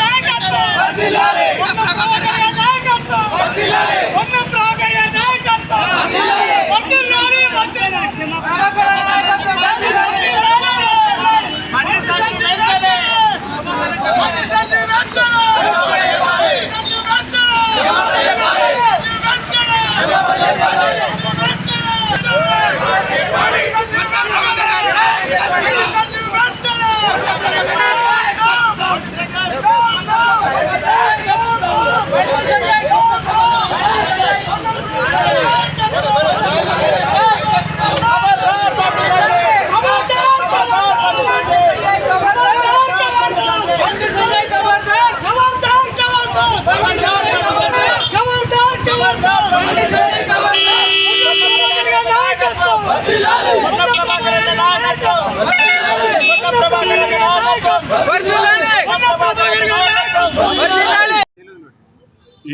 నాయకత్వం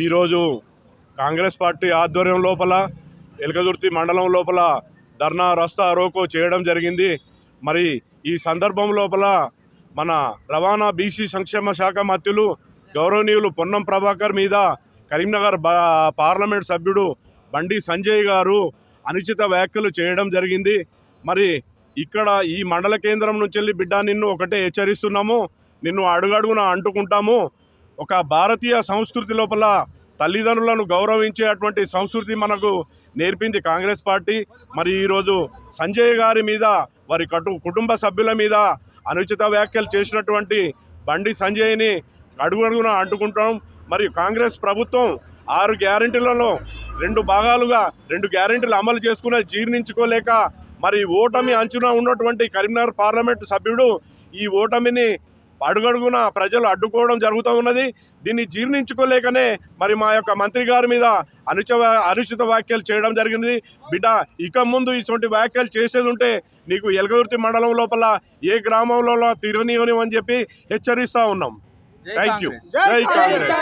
ఈరోజు కాంగ్రెస్ పార్టీ ఆధ్వర్యం లోపల ఎలకదుర్తి మండలం లోపల ధర్నా రస్తా రోకో చేయడం జరిగింది. మరి ఈ సందర్భం లోపల మన రవాణా బీసీ సంక్షేమ శాఖ మంత్రులు గౌరవనీయులు పొన్నం ప్రభాకర్ మీద కరీంనగర్ పార్లమెంట్ సభ్యుడు బండి సంజయ్ గారు అనుచిత వ్యాఖ్యలు చేయడం జరిగింది. మరి ఇక్కడ ఈ మండల కేంద్రం నుంచి వెళ్ళి బిడ్డ నిన్ను ఒకటే హెచ్చరిస్తున్నాము. నిన్ను అడుగడుగున అంటుకుంటాము. ఒక భారతీయ సంస్కృతి లోపల తల్లిదండ్రులను గౌరవించేటువంటి సంస్కృతి మనకు నేర్పింది కాంగ్రెస్ పార్టీ. మరి ఈరోజు సంజయ్ గారి మీద వారి కటు కుటుంబ సభ్యుల మీద అనుచిత వ్యాఖ్యలు చేసినటువంటి బండి సంజయ్ని అడుగడుగున అంటుకుంటాం. మరియు కాంగ్రెస్ ప్రభుత్వం ఆరు గ్యారెంటీలలో రెండు భాగాలుగా రెండు గ్యారెంటీలు అమలు చేసుకునే జీర్ణించుకోలేక మరి ఓటమి అంచున ఉన్నటువంటి కరీంనగర్ పార్లమెంటు సభ్యుడు ఈ ఓటమిని అడుగడుగున ప్రజలు అడ్డుకోవడం జరుగుతూ ఉన్నది. దీన్ని జీర్ణించుకోలేకనే మరి మా యొక్క మంత్రి గారి మీద అనుచ అనుచిత వ్యాఖ్యలు చేయడం జరిగింది. బిడ్డ ఇక ముందు ఇటువంటి వ్యాఖ్యలు చేసేది ఉంటే నీకు ఎలగదుర్తి మండలం లోపల ఏ గ్రామంలో తిరగనియని అని చెప్పి హెచ్చరిస్తా ఉన్నాం. థ్యాంక్ యూ జై కాంగ్రెస్.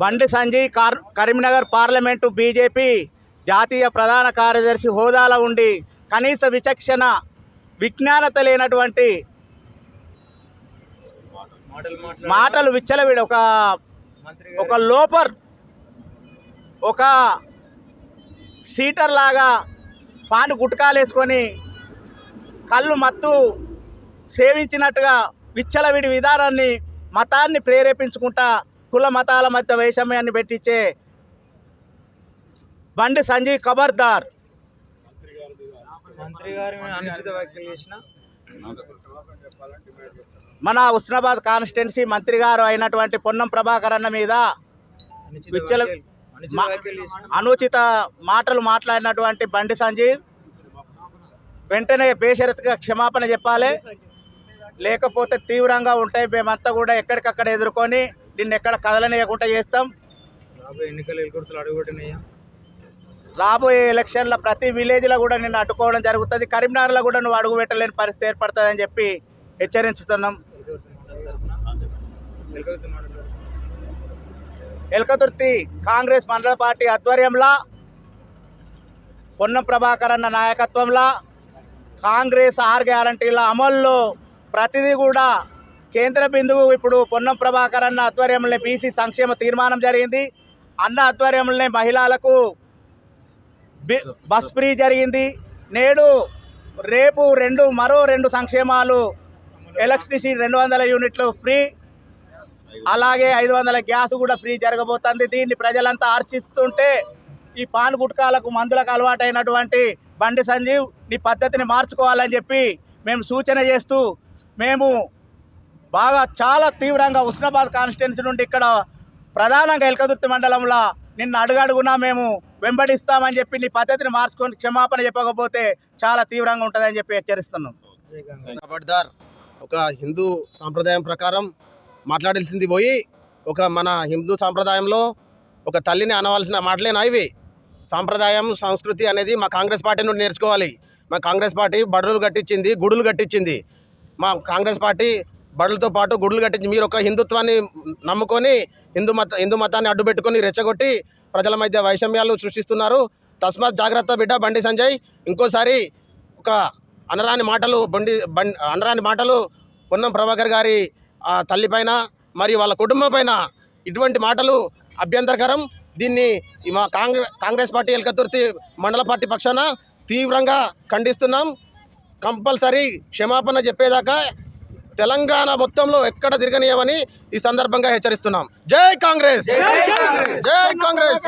బండి సంజయ్ కార్ కరీంనగర్ పార్లమెంటు బీజేపీ జాతీయ ప్రధాన కార్యదర్శి హోదాలో ఉండి కనీస విచక్షణ విజ్ఞానత లేనటువంటి మాటలు విచ్చలవిడి ఒక ఒక లోపర్ ఒక సీటర్ లాగా పాను గుట్కాలేసుకొని కళ్ళు మత్తు సేవించినట్టుగా విచ్చలవిడి విధానాన్ని మతాన్ని ప్రేరేపించుకుంటా కుల మతాల మధ్య వైషమ్యాన్ని పెట్టించే బండి సంజయ్ ఖబర్దార్ మంత్రి గారి అనుచిత వ్యాఖ్యలు చేసిన? మన ఉస్నాబాద్ కాన్స్టిట్యున్సీ మంత్రి గారు అయినటువంటి పొన్నం ప్రభాకర్ అన్న మీద అనుచిత విచ్చల మాటలు మాట్లాడినటువంటి బండి సంజీవ్ వెంటనే బేషరతుగా క్షమాపణ చెప్పాలి. లేకపోతే తీవ్రంగా ఉంటాయి మేమంతా కూడా ఎక్కడికక్కడ ఎదుర్కొని దీన్ని ఎక్కడ కదలనీయకుండా చేస్తాం. ఎన్నికలు రాబోయే ఎలక్షన్లో ప్రతి విలేజ్లో కూడా నిన్ను అడ్డుకోవడం జరుగుతుంది. కరీంనగర్లో కూడా నువ్వు అడుగు పెట్టలేని పరిస్థితి ఏర్పడుతుందని చెప్పి హెచ్చరించుతున్నాం. ఎలకతుర్తి కాంగ్రెస్ మండల పార్టీ ఆధ్వర్యంలో పొన్నం ప్రభాకర్ అన్న నాయకత్వంలో కాంగ్రెస్ ఆర్ గ్యారంటీల అమల్లో ప్రతిదీ కూడా కేంద్ర బిందువు ఇప్పుడు పొన్నం ప్రభాకర్ అన్న ఆధ్వర్యంలో బీసీ సంక్షేమ తీర్మానం జరిగింది. అన్న ఆధ్వర్యంలోనే మహిళలకు బస్ ఫ్రీ జరిగింది. నేడు రేపు రెండు మరో రెండు సంక్షేమాలు ఎలక్ట్రిసిటీ రెండు వందల యూనిట్లు ఫ్రీ. అలాగే ఐదు వందల గ్యాస్ కూడా ఫ్రీ జరగబోతుంది. దీన్ని ప్రజలంతా ఆర్చిస్తుంటే ఈ పాన్ గుట్కాలకు మందులకు అలవాటైనటువంటి బండి సంజీవ్ నీ పద్ధతిని మార్చుకోవాలని చెప్పి మేము సూచన చేస్తూ మేము బాగా చాలా తీవ్రంగా ఉస్నాబాద్ కాన్స్టిట్యున్సీ నుండి ఇక్కడ ప్రధానంగా ఎలకదుర్తి మండలంలో నిన్న అడుగడుగునా మేము వెంబడిస్తామని చెప్పి నీ పద్ధతిని మార్చుకొని క్షమాపణ చెప్పకపోతే చాలా తీవ్రంగా ఉంటుందని చెప్పి హెచ్చరిస్తున్నాం. ఖబర్దార్. ఒక హిందూ సాంప్రదాయం ప్రకారం మాట్లాడాల్సింది పోయి ఒక మన హిందూ సాంప్రదాయంలో ఒక తల్లిని అనవలసిన మాటలేనా ఇవి. సాంప్రదాయం సంస్కృతి అనేది మా కాంగ్రెస్ పార్టీ నుండి నేర్చుకోవాలి. మా కాంగ్రెస్ పార్టీ బడులు కట్టించింది గుడులు కట్టించింది. మా కాంగ్రెస్ పార్టీ బడులతో పాటు గుడులు కట్టించి మీరు ఒక హిందుత్వాన్ని నమ్ముకొని హిందూ మత హిందూ మతాన్ని అడ్డుపెట్టుకొని రెచ్చగొట్టి ప్రజల మధ్య వైషమ్యాలు సృష్టిస్తున్నారు. తస్మాత్ జాగ్రత్త బిడ్డ బండి సంజయ్. ఇంకోసారి ఒక అనరాని మాటలు బండి బండి అనరాని మాటలు పొన్నం ప్రభాకర్ గారి ఆ, తల్లిపైన మరియు వాళ్ళ కుటుంబం పైన ఇటువంటి మాటలు అభ్యంతరకరం. దీన్ని మా కాంగ్రెస్ కాంగ్రెస్ పార్టీ ఎల్కతుర్తి మండల పార్టీ పక్షాన తీవ్రంగా ఖండిస్తున్నాం. కంపల్సరీ క్షమాపణ చెప్పేదాకా తెలంగాణ మొత్తంలో ఎక్కడ తిరగనీయమని ఈ సందర్భంగా హెచ్చరిస్తున్నాం. జై కాంగ్రెస్! జై కాంగ్రెస్!